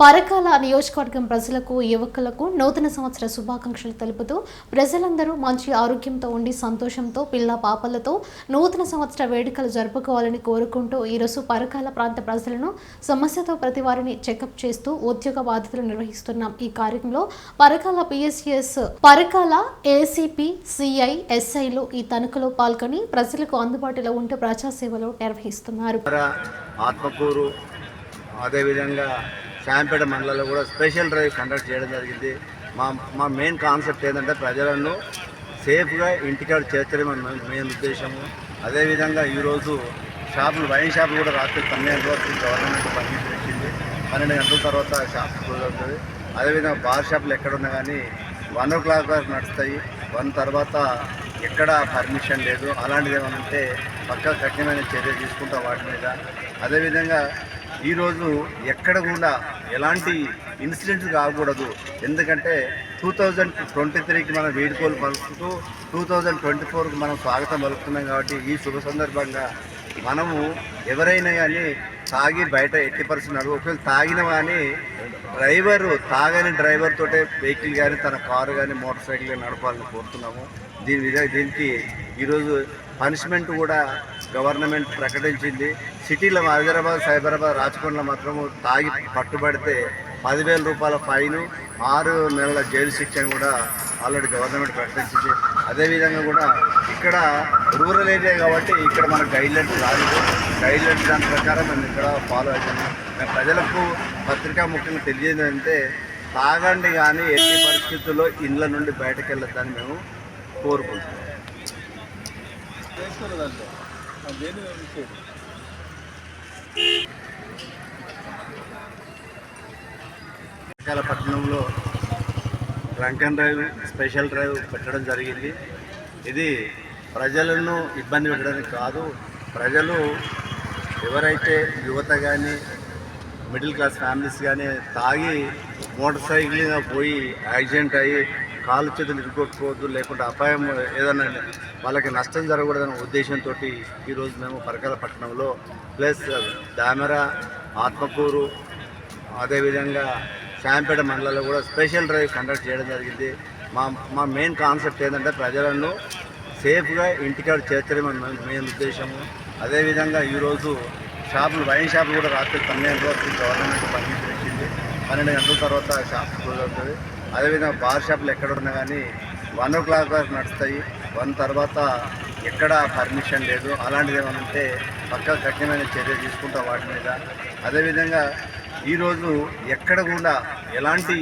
పరకాల నియోజకవర్గం ప్రజలకు యువకులకు నూతన సంవత్సర శుభాకాంక్షలు తెలుపుతూ ప్రజలందరూ మంచి ఆరోగ్యంతో ఉండి సంతోషంతో పిల్ల పాపలతో నూతన సంవత్సర వేడుకలు జరుపుకోవాలని కోరుకుంటూ ఈరోజు పరకాల ప్రాంత ప్రజలను సమస్యతో ప్రతి వారిని చెకప్ చేస్తూ ఉద్యోగ బాధ్యతలు నిర్వహిస్తున్నాం. ఈ కార్యక్రమంలో Parakala PSCS Parakala ACP CI ఎస్ఐలు ఈ తణుకులో పాల్గొని ప్రజలకు అందుబాటులో ఉంటూ ప్రజాసేవలు నిర్వహిస్తున్నారు. ఆత్మకూరు అదేవిధంగా శాంపేట మండలంలో కూడా స్పెషల్ డ్రైవ్ కండక్ట్ చేయడం జరిగింది. మా మా మెయిన్ కాన్సెప్ట్ ఏంటంటే ప్రజలను సేఫ్గా ఇంటికాడ చేర్చడం మెయిన్ ఉద్దేశము. అదేవిధంగా ఈరోజు షాపులు వైన్ షాపులు కూడా రాత్రి పన్నెండు వరకు గవర్నమెంట్ పర్మిషన్ ఇచ్చింది పన్నెండు గంటల తర్వాత షాప్ క్లోజ్ అవుతుంది. అదేవిధంగా బార్ షాపులు ఎక్కడున్నా కానీ వన్ ఓ క్లాక్ వరకు నడుస్తాయి. వన్ తర్వాత ఎక్కడ పర్మిషన్ లేదు. అలాంటిది ఏమైనా ఉంటే కఠినమైన చర్య తీసుకుంటాం వాటి మీద. అదేవిధంగా ఈరోజు ఎక్కడ కూడా ఎలాంటి ఇన్సిడెంట్స్ కాకూడదు ఎందుకంటే టూ థౌజండ్ ట్వంటీ త్రీకి మనం వేడుకోలు పలుకుతూ టూ థౌజండ్ ట్వంటీ ఫోర్కి మనం స్వాగతం పలుకుతున్నాం కాబట్టి ఈ శుభ సందర్భంగా మనము ఎవరైనా కానీ తాగి బయట ఎట్టి పరిస్థితి ఒకవేళ తాగిన కానీ డ్రైవరు తాగని డ్రైవర్ తోటే వెహికల్ కానీ తన కారు కానీ మోటార్ సైకిల్ కానీ నడపాలని కోరుతున్నాము. దీని విధంగా దీనికి ఈరోజు పనిష్మెంట్ కూడా గవర్నమెంట్ ప్రకటించింది. సిటీలో హైదరాబాద్ సైబరాబాద్ రాచకొండలో మాత్రము తాగి పట్టుబడితే పదివేల రూపాయల ఫైను ఆరు నెలల జైలు శిక్షను కూడా ఆల్రెడీ గవర్నమెంట్ ప్రకటించింది. అదేవిధంగా కూడా ఇక్కడ రూరల్ ఏరియా కాబట్టి ఇక్కడ మన గైడ్లైన్స్ రాలేదు. గైడ్లైన్స్ దాని ప్రకారం మేము ఇక్కడ ఫాలో అవుతున్నాం. మేము ప్రజలకు పత్రికా ముఖ్యంగా తెలియజేదంటే తాగండి కానీ ఎట్టి పరిస్థితుల్లో ఇండ్ల నుండి బయటకు వెళ్ళొద్దని మేము కోరుకుంటున్నాం. పట్టణంలో drunk and drive special drive పెట్టడం జరిగింది. ఇది ప్రజలను ఇబ్బంది పెట్టడానికి కాదు ప్రజలు ఎవరైతే యువత కానీ మిడిల్ క్లాస్ ఫ్యామిలీస్ కానీ తాగి మోటార్ సైకిల్ పోయి యాక్సిడెంట్ అయ్యి కాలు చేతులు ఇరుకొట్టుకోవద్దు లేకుంటే అపాయం ఏదైనా వాళ్ళకి నష్టం జరగకూడదనే ఉద్దేశంతో ఈరోజు మేము పరకాల పట్టణంలో ప్లస్ దామెర ఆత్మకూరు అదేవిధంగా శాంపేట మండలంలో కూడా స్పెషల్ డ్రైవ్ కండక్ట్ చేయడం జరిగింది. మా మా మెయిన్ కాన్సెప్ట్ ఏంటంటే ప్రజలను సేఫ్గా ఇంటికాడ చేర్చడం మెయిన్ ఉద్దేశము. అదేవిధంగా ఈరోజు షాపులు వైన్ షాపులు కూడా రాత్రి పన్నెండు వరకు గవర్నమెంట్ పర్మిషన్ ఇచ్చింది. పన్నెండు గంటల తర్వాత షాప్ క్లోజ్ అవుతుంది. అదేవిధంగా బార్ షాపులు ఎక్కడ ఉన్నా కానీ వన్ ఓ క్లాక్ వరకు నడుస్తాయి. వన్ తర్వాత ఎక్కడ పర్మిషన్ లేదు. అలాంటిది ఏమైనా ఉంటే పక్క కఠినమైన చర్య తీసుకుంటాం వాటి మీద. అదేవిధంగా ఈరోజు ఎక్కడ కూడా ఎలాంటి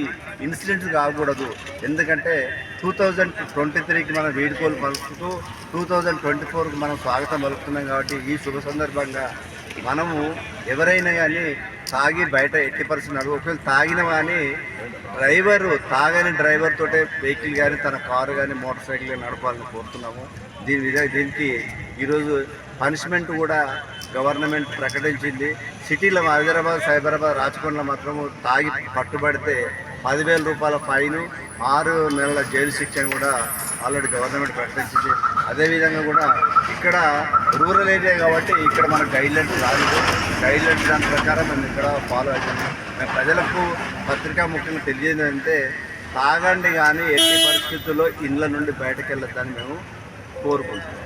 ఇన్సిడెంట్స్ కాకూడదు. ఎందుకంటే టూ థౌజండ్ ట్వంటీ త్రీకి మనం వీడుకోలు పలుకుతూ టూ థౌజండ్ ట్వంటీ ఫోర్కి మనం స్వాగతం పలుకుతున్నాం కాబట్టి ఈ శుభ సందర్భంగా మనము ఎవరైనా కానీ తాగి బయట ఎట్టి పరిస్థితి నడువు ఒకవేళ తాగిన కానీ డ్రైవర్ తాగని డ్రైవర్ తోటే వెహికల్ కానీ తన కారు కానీ మోటార్ సైకిల్ కానీ నడపాలని కోరుతున్నాము. దీని విధంగా దీనికి ఈరోజు పనిష్మెంట్ కూడా గవర్నమెంట్ ప్రకటించింది. సిటీలో హైదరాబాద్ సైబరాబాద్ రాచకొండలో మాత్రము తాగి పట్టుబడితే పదివేల రూపాయల ఫైను ఆరు నెలల జైలు శిక్ష కూడా ఆల్రెడీ గవర్నమెంట్ ప్రకటించింది. అదేవిధంగా కూడా ఇక్కడ రూరల్ ఏరియా కాబట్టి ఇక్కడ మన గైడ్లైన్స్ రాలేదు. గైడ్లైన్స్ దాని ప్రకారం మేము ఇక్కడ ఫాలో అవుతున్నాం మేము ప్రజలకు పత్రికా ముఖ్యంగా తెలియజేదంటే తాగండి కానీ ఎట్టి పరిస్థితుల్లో ఇండ్ల నుండి బయటకు వెళ్ళొద్దని మేము కోరుకుంటున్నాం.